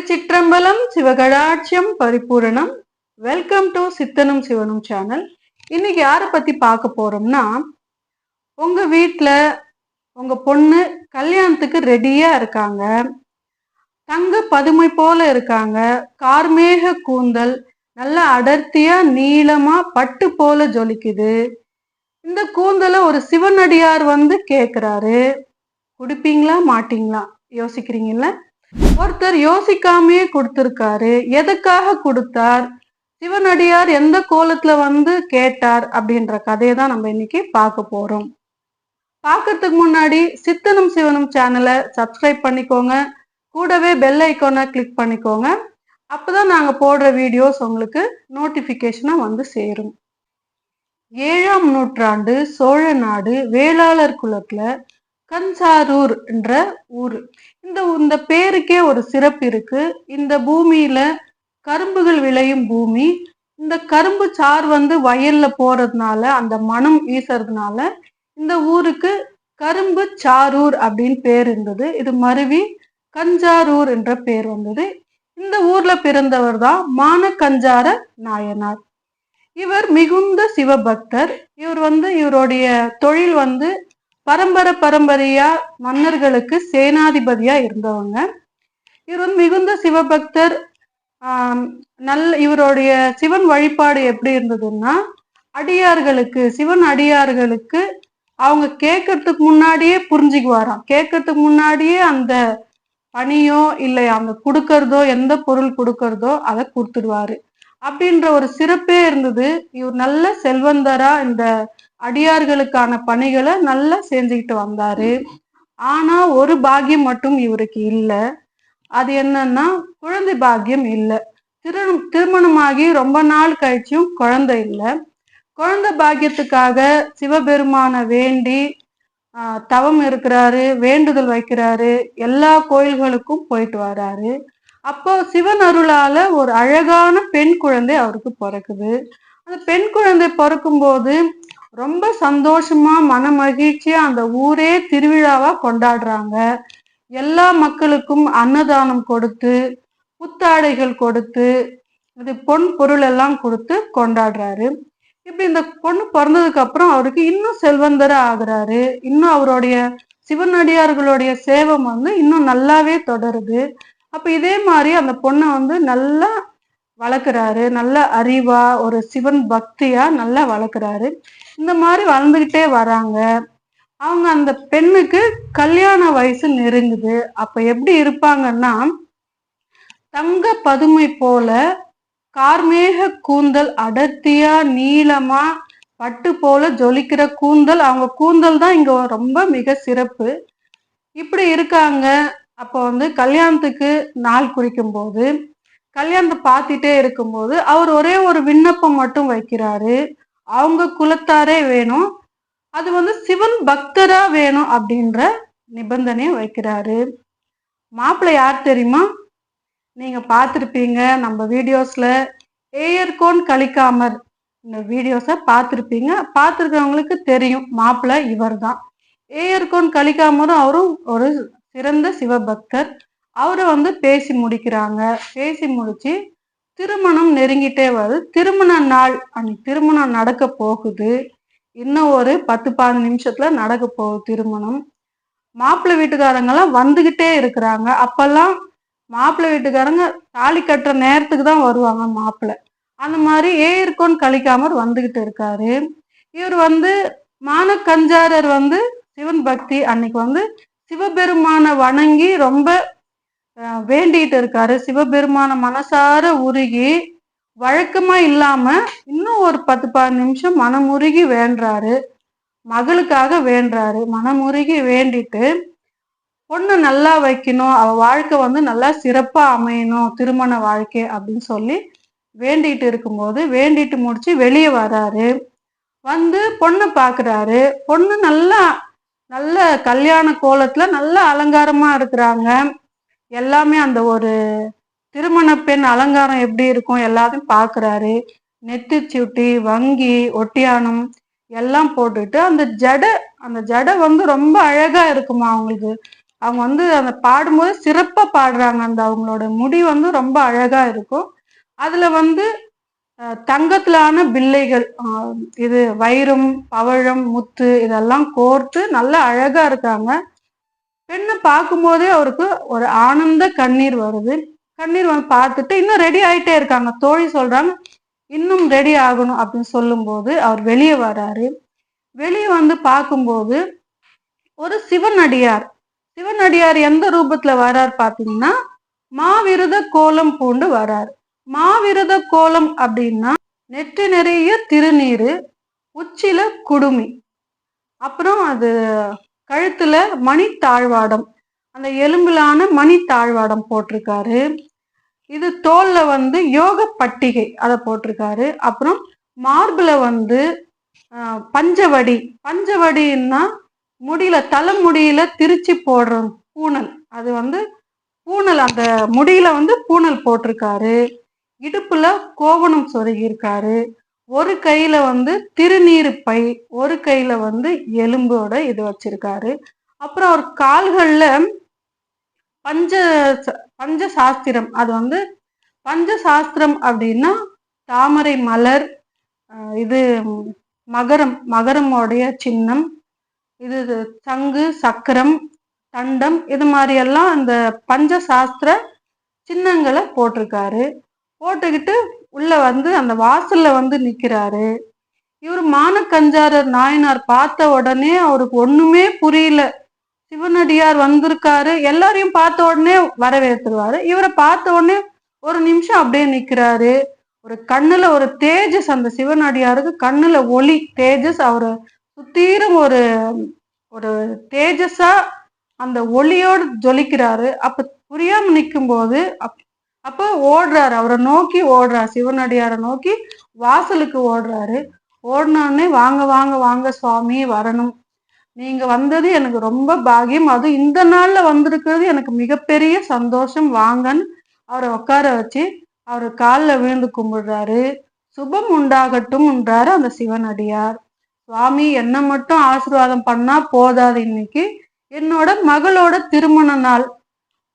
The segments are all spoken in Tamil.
Thiruchitrambalam சிவகடாட்சியம் Paripooranam. வெல்கம் டு சித்தனும் சிவனும் சேனல் இன்னைக்கு யாரை பத்தி பார்க்க போறோம்னா உங்க வீட்டில் உங்க பொண்ணு கல்யாணத்துக்கு ரெடியா இருக்காங்க. தங்க பதுமை போல இருக்காங்க. கார்மேக கூந்தல் நல்லா அடர்த்தியா நீளமா பட்டு போல ஜொலிக்குது. இந்த கூந்தலை ஒரு சிவனடியார் வந்து கேக்குறாரு. குடிப்பீங்களா மாட்டீங்களா? யோசிக்கிறீங்கல்ல? ஒருத்தர் யோசிக்காமயே கொடுத்திருக்காரு. எதுக்காக கொடுத்தார்? சிவனடியார் எந்த கோலத்துல வந்து கேட்டார் அப்படின்ற கதையை தான் நம்ம இன்னைக்கு பார்க்க போறோம். பார்க்கறதுக்கு முன்னாடி சித்தனும் சிவனும் சேனலை சப்ஸ்கிரைப் பண்ணிக்கோங்க. கூடவே பெல் ஐக்கோனை கிளிக் பண்ணிக்கோங்க. அப்பதான் நாங்க போடுற வீடியோஸ் உங்களுக்கு நோட்டிபிகேஷனா வந்து சேரும். ஏழாம் நூற்றாண்டு சோழ நாடு வேளாளர் குலத்துல கஞ்சாரூர் என்ற ஊர். இந்த இந்த பேருக்கே ஒரு சிறப்பு இருக்கு. இந்த பூமியில கரும்புகள் விளையும் பூமி. இந்த கரும்பு சார் வந்து வயல்ல போறதுனால அந்த மனம் வீசுறதுனால இந்த ஊருக்கு கரும்பு சாரூர் அப்படின்னு பேர் இருந்தது. இது மருவி கஞ்சாரூர் என்ற பேர் வந்தது. இந்த ஊர்ல பிறந்தவர் தான் மானக்கஞ்சார நாயனார். இவர் மிகுந்த சிவபக்தர். இவர் வந்து இவருடைய தொழில் வந்து பரம்பரை பரம்பரையா மன்னர்களுக்கு சேனாதிபதியா இருந்தவங்க. இவர் வந்து மிகுந்த சிவபக்தர் நல் நல்ல இவருடைய சிவன் வழிபாடு எப்படி இருந்ததுன்னா அடியார்களுக்கு சிவன் அடியார்களுக்கு அவங்க கேட்கறதுக்கு முன்னாடியே புரிஞ்சுக்குவாராம். கேட்கறதுக்கு முன்னாடியே அந்த பணியோ இல்லை அவங்க கொடுக்கறதோ எந்த பொருள் கொடுக்கறதோ அதை கொடுத்துடுவாரு. அப்படின்ற ஒரு சிறப்பே இருந்தது. இவர் நல்ல செல்வந்தரா இந்த அடியார்களுக்கான பணிகளை நல்லா செஞ்சுக்கிட்டு வந்தாரு. ஆனா ஒரு பாக்கியம் மட்டும் இவருக்கு இல்லை. அது என்னன்னா குழந்தை பாக்கியம் இல்லை. திரு திருமணமாகி ரொம்ப நாள் கழிச்சும் குழந்தை இல்லை. குழந்தை பாக்கியத்துக்காக சிவபெருமான வேண்டி தவம் இருக்கிறாரு வேண்டுதல் வைக்கிறாரு. எல்லா கோயில்களுக்கும் போயிட்டு வராரு. அப்போ சிவன் அருளால ஒரு அழகான பெண் குழந்தை அவருக்கு பிறக்குது. அந்த பெண் குழந்தை பிறக்கும் போது ரொம்ப சந்தோஷமா மன மகிழ்ச்சியா அந்த ஊரே திருவிழாவா கொண்டாடுறாங்க. எல்லா மக்களுக்கும் அன்னதானம் கொடுத்து புத்தாடைகள் கொடுத்து இது பொன் பொருள் எல்லாம் கொடுத்து கொண்டாடுறாரு. இப்படி இந்த பொண்ணு பிறந்ததுக்கு அப்புறம் அவருக்கு இன்னும் செல்வந்தர ஆகுறாரு. இன்னும் அவருடைய சிவனடியார்களுடைய சேவம் வந்து இன்னும் நல்லாவே தொடருது. அப்ப இதே மாதிரி அந்த பொண்ணை வந்து நல்லா வளர்க்குறாரு. நல்ல அறிவா ஒரு சிவன் பக்தியா நல்லா வளர்க்குறாரு. இந்த மாதிரி வளர்ந்துகிட்டே வராங்க. அவங்க அந்த பெண்ணுக்கு கல்யாண வயசு நெருங்குது. அப்ப எப்படி இருப்பாங்கன்னா தங்க பதுமை போல கார்மேக கூந்தல் அடர்த்தியா நீளமா பட்டு போல ஜொலிக்கிற கூந்தல். அவங்க கூந்தல் தான் இங்க ரொம்ப மிக சிறப்பு. இப்படி இருக்காங்க. அப்போ வந்து கல்யாணத்துக்கு நாள் குறிக்கும் போது கல்யாணத்தை பார்த்துட்டே இருக்கும்போது அவர் ஒரே ஒரு விண்ணப்பம் மட்டும் வைக்கிறாரு. அவங்க குலத்தாரே வேணும். அது வந்து சிவன் பக்தரா வேணும் அப்படின்ற நிபந்தனையை வைக்கிறாரு. மாப்பிள்ளை யார் தெரியுமா? நீங்க பார்த்துருப்பீங்க நம்ம வீடியோஸ்ல ஏயர்கோன் கலிக்காமர் இந்த வீடியோஸை பார்த்துருப்பீங்க. பார்த்துருக்கவங்களுக்கு தெரியும் மாப்பிள்ளை இவர் தான் ஏயர்கோன் கலிக்காமரும் அவரும் ஒரு சிறந்த சிவபக்தர். அவரை வந்து பேசி முடிக்கிறாங்க. பேசி முடிச்சு திருமணம் நெருங்கிட்டே வருது. திருமண நாள் அன்னைக்கு திருமணம் நடக்க போகுது. இன்னும் ஒரு பத்து பதினஞ்சு நிமிஷத்துல நடக்க போகுது திருமணம். மாப்பிள்ளை வீட்டுக்காரங்கெல்லாம் வந்துகிட்டே இருக்கிறாங்க. அப்பெல்லாம் மாப்பிள்ளை வீட்டுக்காரங்க தாலி கட்டுற நேரத்துக்கு தான் வருவாங்க மாப்பிள்ளை. அந்த மாதிரி ஏற்கோன் கழிக்காமர் வந்துகிட்டு இருக்காரு. இவர் வந்து மானக்கஞ்சாரர் வந்து சிவன் பக்தி. அன்னைக்கு வந்து சிவபெருமானை வணங்கி ரொம்ப வேண்டிட்டு இருக்காரு. சிவபெருமான மனசார உருகி வழக்கமா இல்லாம இன்னும் ஒரு பத்து பதினஞ்சு நிமிஷம் மனமுருகி வேண்டுறாரு. மகளுக்காக வேண்டுறாரு. மனமுருகி வேண்டிட்டு பொண்ணு நல்லா வைக்கணும். அவ வாழ்க்கை வந்து நல்லா சிறப்பா அமையணும். திருமண வாழ்க்கை அப்படின்னு சொல்லி வேண்டிட்டு இருக்கும்போது வேண்டிட்டு முடிச்சு வெளியே வராரு. வந்து பொண்ணு பாக்குறாரு. பொண்ணு நல்லா நல்ல கல்யாண கோலத்துல நல்ல அலங்காரமா இருக்கிறாங்க. எல்லாமே அந்த ஒரு திருமண பெண் அலங்காரம் எப்படி இருக்கும் எல்லாத்தையும் பாக்குறாரு. நெத்தி சுட்டி வங்கி ஒட்டியானம் எல்லாம் போட்டுட்டு அந்த ஜடை அந்த ஜடை வந்து ரொம்ப அழகா இருக்குமா அவங்களுக்கு. அவங்க வந்து அந்த பாடும்போது சிறப்பா பாடுறாங்க. அந்த அவங்களோட முடி வந்து ரொம்ப அழகா இருக்கும். அதுல வந்து தங்கத்திலான பிள்ளைகள் இது வைரம் பவழம் முத்து இதெல்லாம் கோர்த்து நல்லா அழகா இருக்காங்க. பெண்ணை பார்க்கும்போதே அவருக்கு ஒரு ஆனந்த கண்ணீர் வருது. கண்ணீர் வந்து பார்த்துட்டு இன்னும் ரெடி ஆயிட்டே இருக்காங்க. தோழி சொல்றாங்க இன்னும் ரெடி ஆகணும் அப்படின்னு சொல்லும்போது அவர் வெளியே வராரு. வெளியே வந்து பார்க்கும்போது ஒரு சிவனடியார் சிவனடியார் எந்த ரூபத்துல வரார் பாத்தீங்கன்னா மாவிரத கோலம் பூண்டு வரார். மாவிரத கோலம் அப்படின்னா நெற்றி நிறைய திருநீரு உச்சில குடுமி. அப்புறம் அது கழுத்துல மணி தாழ்வாடம் அந்த எலும்பிலான மணி தாழ்வாடம் போட்டிருக்காரு. இது தோல்ல வந்து யோக பட்டிகை அதை போட்டிருக்காரு. அப்புறம் மார்பில் வந்து பஞ்சவடி. பஞ்சவடின்னா முடியில தலைமுடியில திருச்சி போடுற பூனல் அது வந்து பூனல் அந்த முடியில வந்து பூனல் போட்டிருக்காரு. இடுப்புல கோவணம் சொருகியிருக்காரு. ஒரு கையில வந்து திருநீர் பை ஒரு கையில வந்து எலும்போட இது வச்சிருக்காரு. அப்புறம் அவர் கால்கள்ல பஞ்ச பஞ்ச சாஸ்திரம் அது வந்து பஞ்ச சாஸ்திரம் அப்படின்னா தாமரை மலர் இது மகரம் மகரமோடைய சின்னம் இது இது சங்கு சக்கரம் தண்டம் இது மாதிரியெல்லாம் அந்த பஞ்ச சாஸ்திர சின்னங்களை போட்டிருக்காரு. போட்டுக்கிட்டு உள்ள வந்து அந்த வாசல்ல வந்து நிக்கிறாரு. இவர் மானக்கஞ்சாரர் நாயனார் பார்த்த உடனே அவருக்கு ஒண்ணுமே புரியல. சிவனடியார் வந்திருக்காரு. எல்லாரையும் பார்த்த உடனே வரவேற்றுருவாரு இவரை பார்த்த உடனே ஒரு நிமிஷம் அப்படியே நிக்கிறாரு. ஒரு கண்ணுல ஒரு தேஜஸ் அந்த சிவனடியாருக்கு கண்ணுல ஒளி தேஜஸ் அவரை சுத்தீரும் ஒரு ஒரு தேஜஸா அந்த ஒளியோடு ஜொலிக்கிறாரு. அப்ப புரியாம நிக்கும்போது அப் அப்போ ஓடுறாரு. அவரை நோக்கி ஓடுறார். சிவனடியாரை நோக்கி வாசலுக்கு ஓடுறாரு. ஓடினோடனே வாங்க வாங்க வாங்க சுவாமி வரணும். நீங்க வந்தது எனக்கு ரொம்ப பாக்கியம். அதுவும் இந்த நாள்ல வந்திருக்கிறது எனக்கு மிகப்பெரிய சந்தோஷம். வாங்கன்னு அவரை உட்கார வச்சு அவர் காலில் விழுந்து கும்பிடுறாரு. சுபம் உண்டாகட்டும்ன்றாரு அந்த சிவனடியார். சுவாமி என்ன மட்டும் ஆசீர்வாதம் பண்ணா போதாது இன்னைக்கு. என்னோட மகளோட திருமண நாள்.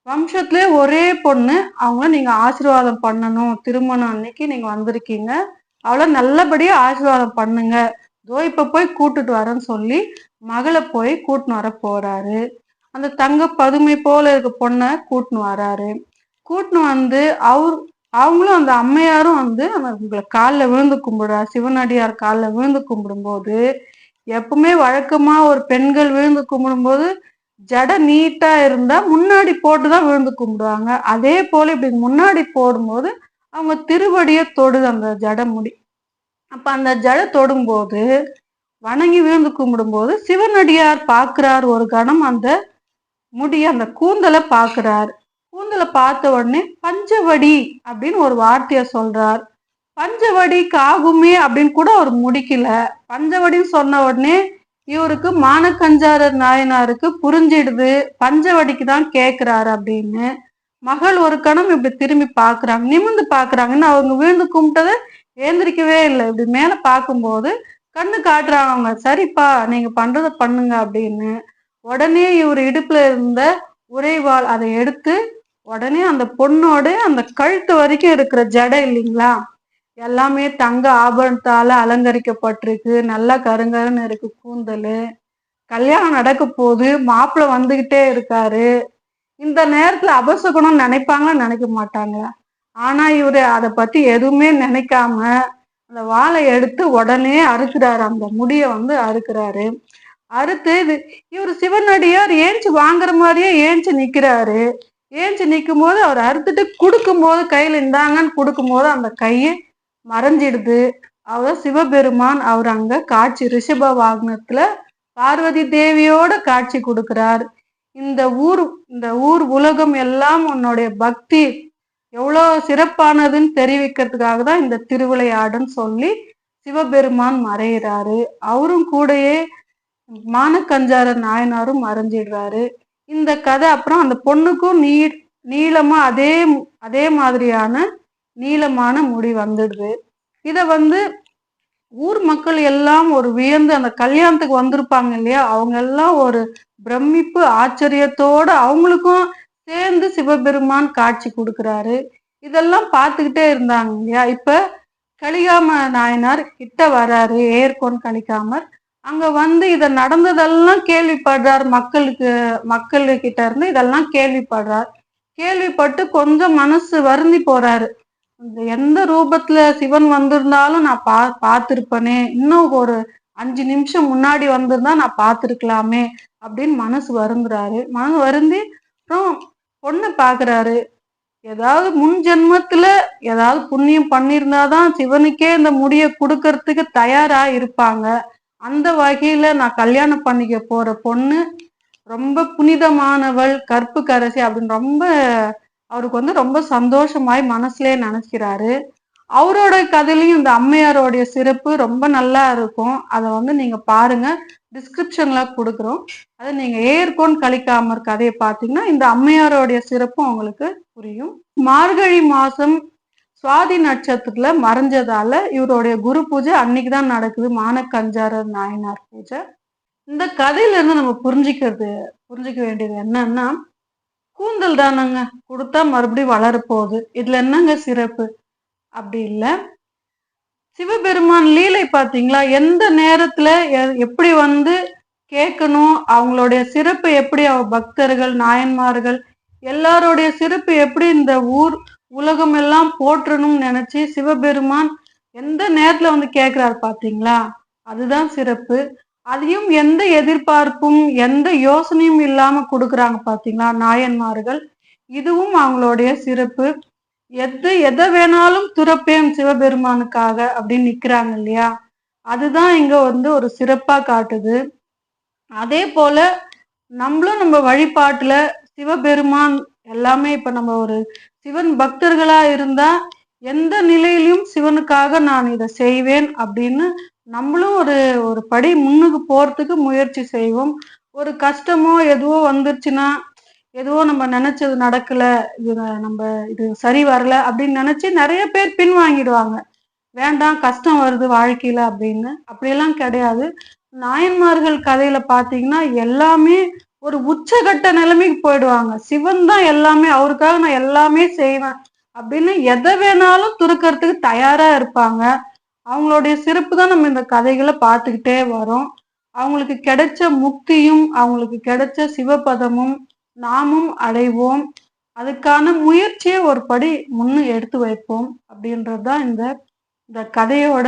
வம்சத்திலே ஒரே பொண்ணு. அவங்கள நீங்க ஆசீர்வாதம் பண்ணணும். திருமணம் அன்னைக்கு நீங்க வந்திருக்கீங்க. அவளை நல்லபடியா ஆசீர்வாதம் பண்ணுங்க. தோ இப்ப போய் கூட்டுட்டு வரேன்னு சொல்லி மகளை போய் கூட்டின்னு வர போறாரு. அந்த தங்க பதுமை போல இருக்க பொண்ணை கூட்டின்னு வராரு. கூட்டின்னு வந்து அவர் அவங்களும் அந்த அம்மையாரும் வந்து அந்த உங்களை காலில் விழுந்து கும்பிடுறா. சிவனடியார் காலில் விழுந்து கும்பிடும்போது எப்பவுமே வழக்கமா ஒரு பெண்கள் விழுந்து கும்பிடும்போது ஜடை நீட்டா இருந்தா முன்னாடி போட்டு தான் விழுந்து கும்பிடுவாங்க. அதே போல இப்படி முன்னாடி போடும்போது அவங்க திருவடியை தொடுது அந்த ஜடை முடி. அப்ப அந்த ஜடை தொடும்போது வணங்கி விழுந்து கும்பிடும்போது சிவனடியார் பார்க்கிறார் ஒரு கணம். அந்த முடிய அந்த கூந்தலை பார்க்கிறார். கூந்தலை பார்த்த உடனே பஞ்சவடி அப்படின்னு ஒரு வார்த்தைய சொல்றார். பஞ்சவடிக்கு ஆகுமே அப்படின்னு கூட அவர் முடிக்கல. பஞ்சவடின்னு சொன்ன உடனே இவருக்கு மானக்கஞ்சாரர் நாயனாருக்கு புரிஞ்சிடுது பஞ்சவடிக்கு தான் கேக்குறாரு அப்படின்னு. மகள் ஒரு கணம் இப்படி திரும்பி பாக்குறாங்க நிமிர்ந்து பாக்குறாங்கன்னு அவங்க விழுந்து கும்பிட்டதை ஏந்திரிக்கவே இல்லை. இப்படி மேல பார்க்கும்போது கண்ணு காட்டுறாங்க அவங்க சரிப்பா நீங்க பண்றத பண்ணுங்க அப்படின்னு. உடனே இவர் இடுப்புல இருந்த உறைவாள் அதை எடுத்து உடனே அந்த பொண்ணோட அந்த கழுத்து வரைக்கும் இருக்கிற ஜடை இல்லைங்களா எல்லாமே தங்க ஆபரணத்தால அலங்கரிக்கப்பட்டிருக்கு. நல்லா கருங்கருன்னு இருக்கு கூந்தல். கல்யாணம் நடக்க போது மாப்பிள்ளை வந்துகிட்டே இருக்காரு. இந்த நேரத்துல அபசகுணம் நினைப்பாங்களா நினைக்க மாட்டாங்க. ஆனா இவரு அதை பத்தி எதுவுமே நினைக்காம அந்த வாழை எடுத்து உடனே அறுக்கிறாரு. அந்த முடிய வந்து அறுக்கிறாரு. அறுத்து இது இவர் சிவனடியார் ஏஞ்சி வாங்குற மாதிரியே ஏஞ்சி நிக்கிறாரு. ஏஞ்சி நிற்கும் போது அவர் அறுத்துட்டு கொடுக்கும்போது கையில இந்தாங்கன்னு கொடுக்கும்போது அந்த கையை மறைஞ்சிடுது. அவர் சிவபெருமான் அவர் அங்க காட்சி ரிஷப வாகனத்துல பார்வதி தேவியோட காட்சி கொடுக்கிறார். இந்த ஊர் இந்த ஊர் உலகம் எல்லாம் உன்னுடைய பக்தி எவ்வளோ சிறப்பானதுன்னு தெரிவிக்கிறதுக்காக தான் இந்த திருவிளையாடுன்னு சொல்லி சிவபெருமான் மறையிறாரு. அவரும் கூடயே மானக்கஞ்சார நாயனாரும் மறைஞ்சிடுறாரு. இந்த கதை அப்புறம் அந்த பொண்ணுக்கும் நீ நீளமா அதே அதே மாதிரியான நீளமான முடி வந்துடுது இதை வந்து ஊர் மக்கள் எல்லாம் ஒரு வியந்து அந்த கல்யாணத்துக்கு வந்திருப்பாங்க இல்லையா? அவங்க எல்லாம் ஒரு பிரமிப்பு ஆச்சரியத்தோட அவங்களுக்கும் சேர்ந்து சிவபெருமான் காட்சி கொடுக்குறாரு. இதெல்லாம் பார்த்துக்கிட்டே இருந்தாங்க இல்லையா? இப்ப கலிகாம நாயனார் கிட்ட வராரு ஏர்கோன் கலிகாமர். அங்க வந்து இத நடந்ததெல்லாம் கேள்விப்படுறார் மக்களுக்கு மக்கள் கிட்ட இருந்து இதெல்லாம் கேள்விப்படுறார். கேள்விப்பட்டு கொஞ்சம் மனசு வருந்தி போறாரு. எந்த ரூபத்துல சிவன் வந்திருந்தாலும் நான் பா பார்த்திருப்பனே. இன்னும் ஒரு அஞ்சு நிமிஷம் முன்னாடி வந்திருந்தா நான் பார்த்துருக்கலாமே அப்படின்னு மனசு வருந்துறாரு. மனசு வருந்தி அப்புறம் பொண்ணை பாக்குறாரு ஏதாவது முன் ஜென்மத்துல ஏதாவது புண்ணியம் பண்ணியிருந்தாதான் சிவனுக்கே இந்த முடிய கொடுக்கறதுக்கு தயாரா இருப்பாங்க. அந்த வகையில நான் கல்யாணம் பண்ணிக்க போற பொண்ணு ரொம்ப புனிதமானவள் கற்பு கரசி அப்படின்னு ரொம்ப அவருக்கு வந்து ரொம்ப சந்தோஷமாய் மனசுலேயே நினைக்கிறாரு அவரோட கதையிலையும் இந்த அம்மையாரோடைய சிறப்பு ரொம்ப நல்லா இருக்கும். அதை வந்து நீங்க பாருங்க. டிஸ்கிரிப்ஷன்ல கொடுக்குறோம். அதை நீங்க ஏற்கோன் கழிக்காமற் கதையை பார்த்தீங்கன்னா இந்த அம்மையாரோடைய சிறப்பும் உங்களுக்கு புரியும். மார்கழி மாசம் சுவாதி நட்சத்திரத்துல மறைஞ்சதால இவருடைய குரு பூஜை அன்னைக்கு தான் நடக்குது. மானக்கஞ்சாரர் நாயனார் பூஜை. இந்த கதையில இருந்து நம்ம புரிஞ்சுக்கிறது புரிஞ்சுக்க வேண்டியது என்னன்னா கூந்தல் தானங்க? கொடுத்தா மறுபடியும் வளரப்போகுது. இதுல என்னங்க சிறப்பு? அப்படி இல்லை. சிவபெருமான் லீலை பார்த்தீங்களா? எந்த நேரத்துல எ- எப்படி வந்து கேட்கணும்? அவங்களுடைய சிறப்பு எப்படி? அவ பக்தர்கள் நாயன்மார்கள் எல்லாருடைய சிறப்பு எப்படி இந்த ஊர் உலகம் எல்லாம் போற்றணும்னு நினைச்சு சிவபெருமான் எந்த நேரத்துல வந்து கேட்கிறார் பாத்தீங்களா அதுதான் சிறப்பு. அதையும் எந்த எதிர்பார்ப்பும் எந்த யோசனையும் இல்லாம கொடுக்குறாங்க பாத்தீங்களா நாயன்மார்கள்? இதுவும் அவங்களுடைய சிறப்பு. எது எதை வேணாலும் துறப்பேன் சிவபெருமானுக்காக அப்படின்னு நிக்கிறாங்க இல்லையா? அதுதான் இங்க வந்து ஒரு சிறப்பா காட்டுது. அதே போல நம்மளும் நம்ம வழிபாட்டுல சிவபெருமான் எல்லாமே இப்ப நம்ம ஒரு சிவன் பக்தர்களா இருந்தா எந்த நிலையிலும் சிவனுக்காக நான் இதை செய்வேன் அப்படின்னு நம்மளும் ஒரு ஒரு படி முன்னுக்கு போறதுக்கு முயற்சி செய்வோம். ஒரு கஷ்டமோ எதுவோ வந்துருச்சுன்னா எதுவோ நம்ம நினைச்சது நடக்கல இது நம்ம இது சரி வரல அப்படின்னு நினைச்சு நிறைய பேர் பின்வாங்கிடுவாங்க. வேண்டாம் கஷ்டம் வருது வாழ்க்கையில அப்படின்னு. அப்படியெல்லாம் கிடையாது. நாயன்மார்கள் கதையில பாத்தீங்கன்னா எல்லாமே ஒரு உச்சகட்ட நிலைமைக்கு போயிடுவாங்க. சிவன் தான் எல்லாமே அவருக்காக நான் எல்லாமே செய்வேன் அப்படின்னு எதை வேணாலும் துருக்கறதுக்கு தயாரா இருப்பாங்க. அவங்களுடைய சிறப்பு தான் நம்ம இந்த கதைகளை பார்த்துக்கிட்டே வரோம். அவங்களுக்கு கிடைச்ச முக்தியும் அவங்களுக்கு கிடைச்ச சிவபதமும் நாமும் அடைவோம். அதுக்கான முயற்சியை ஒரு படி முன்னு எடுத்து வைப்போம் அப்படின்றது தான் இந்த இந்த கதையோட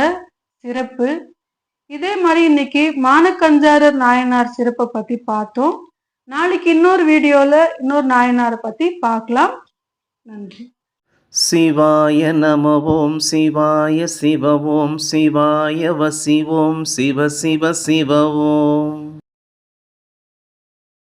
சிறப்பு. இதே மாதிரி இன்னைக்கு மானக்கஞ்சாரர் நாயனார் சிறப்பை பத்தி பார்த்தோம். நாளைக்கு இன்னொரு வீடியோல இன்னொரு நாயனாரை பத்தி பார்க்கலாம். நன்றி. சிவாய நம ஓம் சிவாய சிவ ஓம் சிவாய வசிவோம் சிவ சிவ சிவ ஓம்.